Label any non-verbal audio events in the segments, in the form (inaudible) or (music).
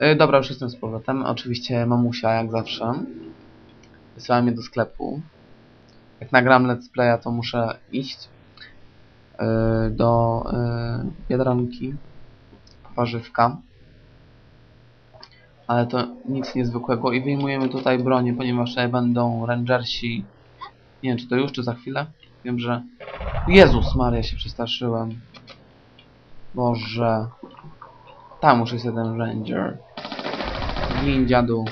Yy, dobra, już jestem z powrotem. Oczywiście mamusia, jak zawsze. Wysłała mnie do sklepu. Jak nagram let's playa, to muszę iść yy, do yy, Biedronki warzywka. Ale to nic niezwykłego i wyjmujemy tutaj bronię, ponieważ będą rangersi. Nie wiem, czy to już, czy za chwilę. Wiem, że... Jezus Maria, się przestraszyłem. Boże. Tam już jest jeden ranger. Gin dziadu.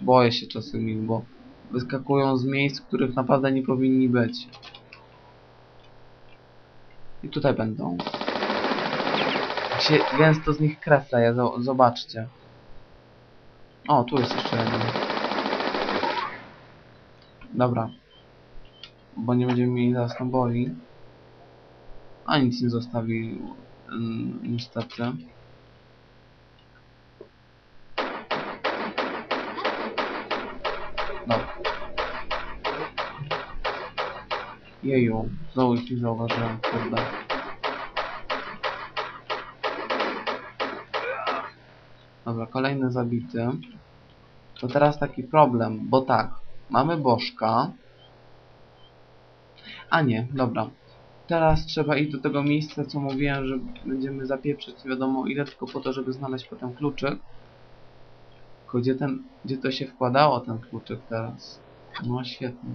Boję się czasami, bo wyskakują z miejsc, w których naprawdę nie powinni być. I tutaj będą. Się gęsto z nich krew leje, zo- zobaczcie. O, tu jest jeszcze jeden. Dobra. Bo nie będziemy mieli zaraz naboi. A nic nie zostawił, mm, niestety. No. Jeju, znowu ich nie zauważyłem, kurde. Dobra, kolejny zabity. To teraz taki problem, bo tak, mamy bożka. A nie, dobra. Teraz trzeba iść do tego miejsca, co mówiłem, że będziemy zapieprzyć wiadomo ile, tylko po to, żeby znaleźć potem kluczyk. Tylko gdzie ten, gdzie to się wkładało, ten kluczyk teraz? No świetnie.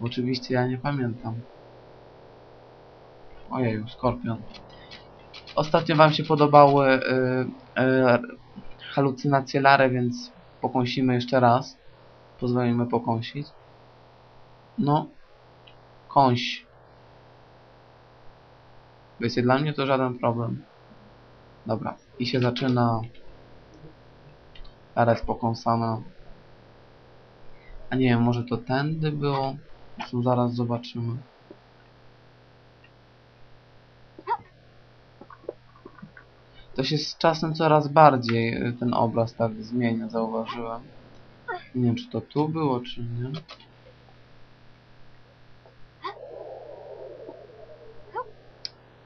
Oczywiście ja nie pamiętam. Ojeju, skorpion. Ostatnio wam się podobały y, y, halucynacje Lary, więc pokąsimy jeszcze raz. Pozwolimy pokąsić. No. Kąś. Wiecie, dla mnie to żaden problem. Dobra. I się zaczyna. Jest pokąsana. A nie wiem, może to tędy było? Zresztą zaraz zobaczymy. To się z czasem coraz bardziej y, ten obraz tak zmienia, zauważyłem. Nie wiem, czy to tu było, czy nie.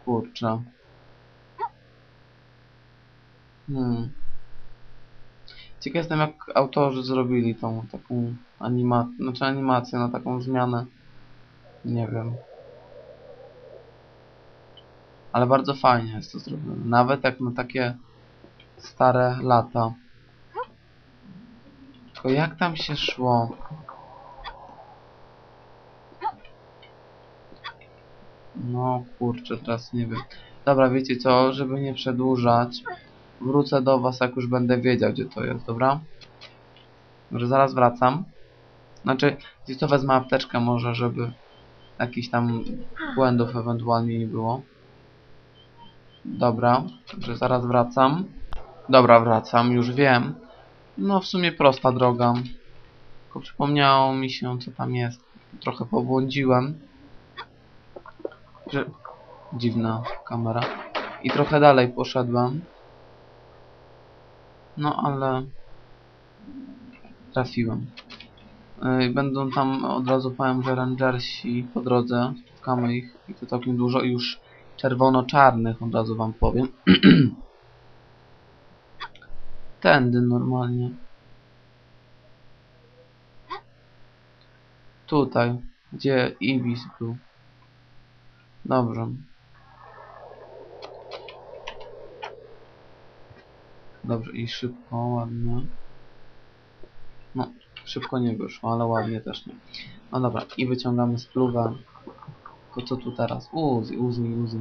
Kurczę. Hmm. Ciekaw jestem, jak autorzy zrobili tą taką animację, znaczy animację na taką zmianę. Nie wiem. Ale bardzo fajnie jest to zrobione. Nawet jak na takie stare lata. Tylko jak tam się szło? No kurczę, teraz nie wiem. Dobra, wiecie co, żeby nie przedłużać, wrócę do was, jak już będę wiedział, gdzie to jest, dobra? Może zaraz wracam. Znaczy, gdzie to wezmę apteczkę może, żeby jakichś tam błędów ewentualnie nie było. Dobra, także zaraz wracam. Dobra, wracam, już wiem. No w sumie prosta droga. Tylko przypomniało mi się, co tam jest. Trochę pobłądziłem. Że... Dziwna kamera. I trochę dalej poszedłem. No ale... Trafiłem. Yy, Będą tam, od razu powiem, że rangersi po drodze. Spotkamy ich i to całkiem dużo i już czerwono-czarnych, od razu wam powiem. (clears throat) Tędy normalnie. Tutaj, gdzie Ibis był. Dobrze. Dobrze, i szybko, ładnie. No, szybko nie wyszło, ale ładnie też nie. No dobra, i wyciągamy spluwę. To co tu teraz? Uzi, Uzi, Uzi.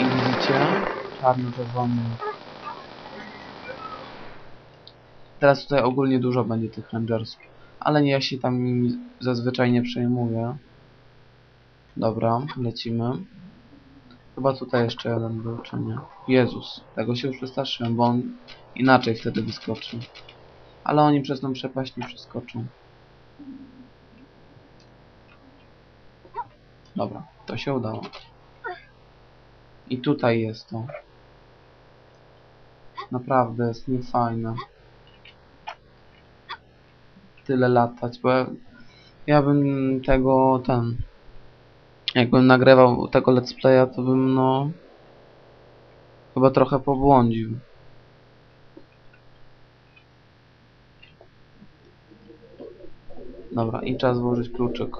I widzicie? Czarno-czerwony. Teraz tutaj ogólnie dużo będzie tych rangersów. Ale ja się tam zazwyczaj nie przejmuję. Dobra, lecimy. Chyba tutaj jeszcze jeden był, czy nie? Jezus, tego się już przestraszyłem, bo on inaczej wtedy wyskoczy. Ale oni przez tą przepaść nie przeskoczą. Dobra, to się udało. I tutaj jest to. Naprawdę jest niefajne. Tyle latać, bo ja, ja bym tego ten Jakbym nagrywał tego let's playa, to bym no... Chyba trochę pobłądził. Dobra, i czas włożyć kluczyk.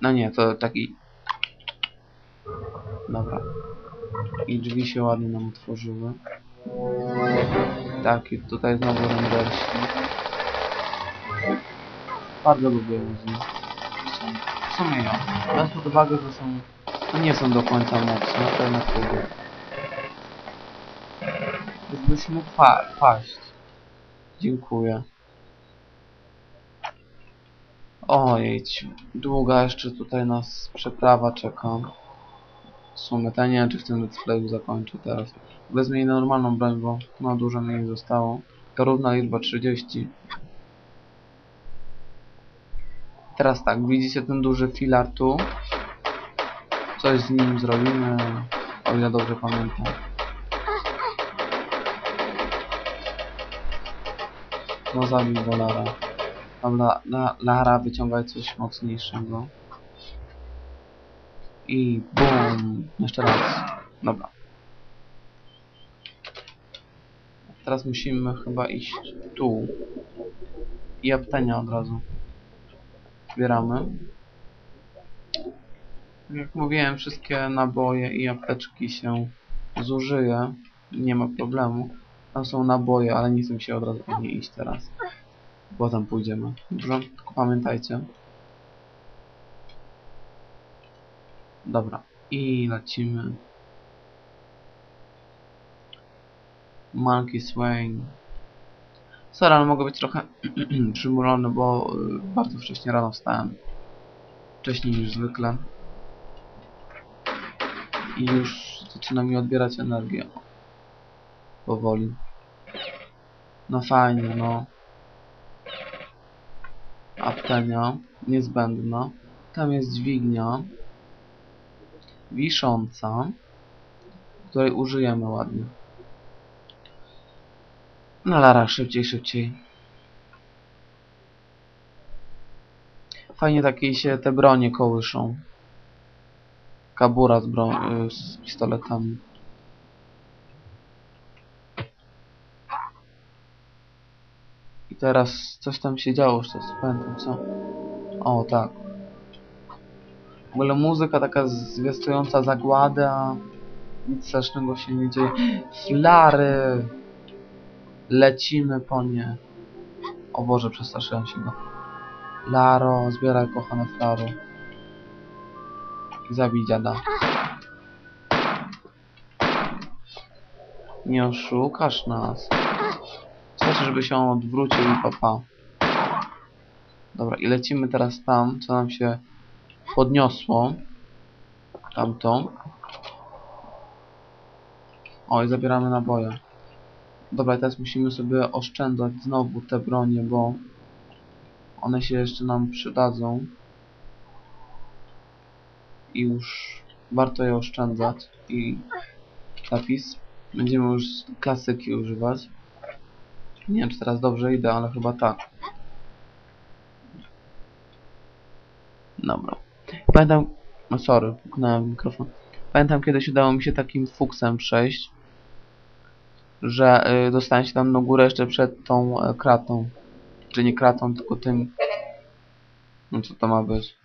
No nie, to taki... Dobra. I drzwi się ładnie nam otworzyły. Tak, i tutaj znowu rendersi. Bardzo lubię Uzi. W sumie ja. Biorąc pod uwagę, że są... No nie są do końca mocne, to jednak lubię. Jakbyś mógł pa paść. Dziękuję. Ojej, długa jeszcze tutaj nas przeprawa czeka. W sumie, to ja nie wiem, czy w tym let's zakończę teraz. Wezmę jej normalną broń, bo no dużo mi zostało. To równa liczba 30. Teraz tak, widzicie ten duży filar tu? Coś z nim zrobimy, o ile dobrze pamiętam. No zabił go Lara. Dobra, la, Lara wyciągaj coś mocniejszego. I BUM! Jeszcze raz. Dobra. Teraz musimy chyba iść tu. I aptenia od razu. Zbieramy. Jak mówiłem, wszystkie naboje i apteczki się zużyje. Nie ma problemu. Tam są naboje, ale nie chcę się od razu nie iść teraz. Potem pójdziemy. Dobrze? Tylko pamiętajcie. Dobra. I lecimy. Monkey Swing. Sorry, ale mogę być trochę (clears throat) przymulony, bo y, bardzo wcześnie rano wstałem. Wcześniej niż zwykle. I już zaczyna mi odbierać energię. Powoli. No fajnie, no. Aptenia. Niezbędna. Tam jest dźwignia. Wisząca. Której użyjemy ładnie. No Lara, szybciej, szybciej. Fajnie takie się te bronie kołyszą. Kabura z, bro y, z pistoletami. I teraz coś tam się działo, już teraz pamiętam co. O, tak. W ogóle muzyka taka zwiastująca zagładę, a nic strasznego się nie dzieje. (gasps) Flary! Lecimy po nie. O Boże, przestraszyłem się go. Laro, zbieraj kochane flary. Zabij dziada. Nie oszukasz nas. Chcesz, żeby się on odwrócił i papa. Dobra, i lecimy teraz tam, co nam się podniosło. Tamto. O, i zabieramy naboje. Dobra, teraz musimy sobie oszczędzać znowu te bronie, bo one się jeszcze nam przydadzą. I już warto je oszczędzać. I zapis. Będziemy już klasyki używać. Nie wiem, czy teraz dobrze idę, ale chyba tak. Dobra. Pamiętam... No sorry, puknąłem mikrofon. Pamiętam kiedyś udało mi się takim fuksem przejść że y, dostałem się tam na górę jeszcze przed tą y, kratą. Czy nie kratą, tylko tym... No co to ma być?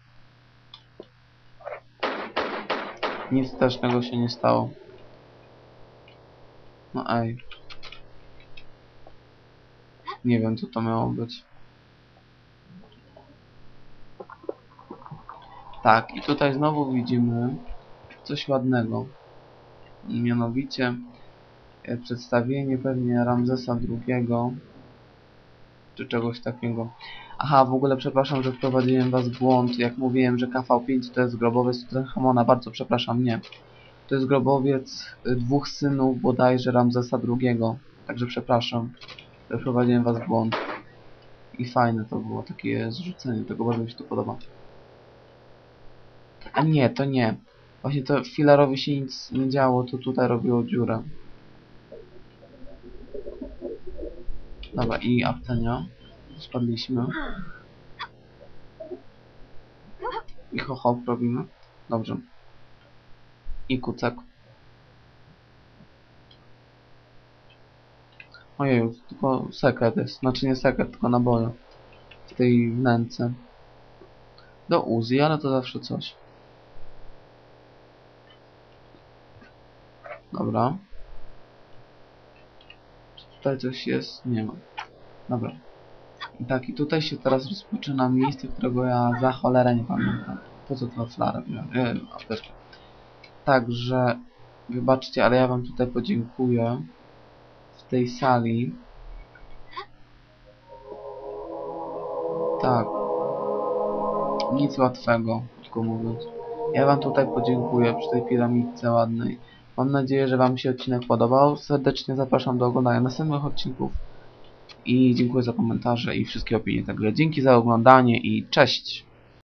Nic strasznego się nie stało. No ej. Nie wiem co to miało być. Tak, i tutaj znowu widzimy coś ładnego. Mianowicie E, przedstawienie pewnie Ramzesa II czy czegoś takiego. Aha, w ogóle przepraszam, że wprowadziłem was w błąd. Jak mówiłem, że KV5 to jest grobowiec Tutenchamona, bardzo przepraszam, nie. To jest grobowiec y, dwóch synów bodajże Ramzesa II. Także przepraszam, że wprowadziłem was w błąd. I fajne to było, takie zrzucenie tego, bardzo mi się to podoba. A nie, to nie. Właśnie to filarowi się nic nie działo, to tutaj robiło dziurę. Dobra, i aptenia. Spadliśmy. I ho hop robimy. Dobrze. I kucek. Ojej, tylko sekret jest. Znaczy nie sekret, tylko naboje. W tej wnęce. Do Uzi, ale to zawsze coś. Dobra. Tutaj coś jest? Nie ma. Dobra. Tak, i tutaj się teraz rozpoczyna miejsce, którego ja za cholerę nie pamiętam. Po co to flarę wziąłem? Apteczkę. Także, wybaczcie, ale ja wam tutaj podziękuję. W tej sali. Tak. Nic łatwego, tylko mówiąc. Ja wam tutaj podziękuję przy tej piramidce ładnej. Mam nadzieję, że wam się odcinek podobał. Serdecznie zapraszam do oglądania następnych odcinków. I dziękuję za komentarze i wszystkie opinie. Także dzięki za oglądanie i cześć!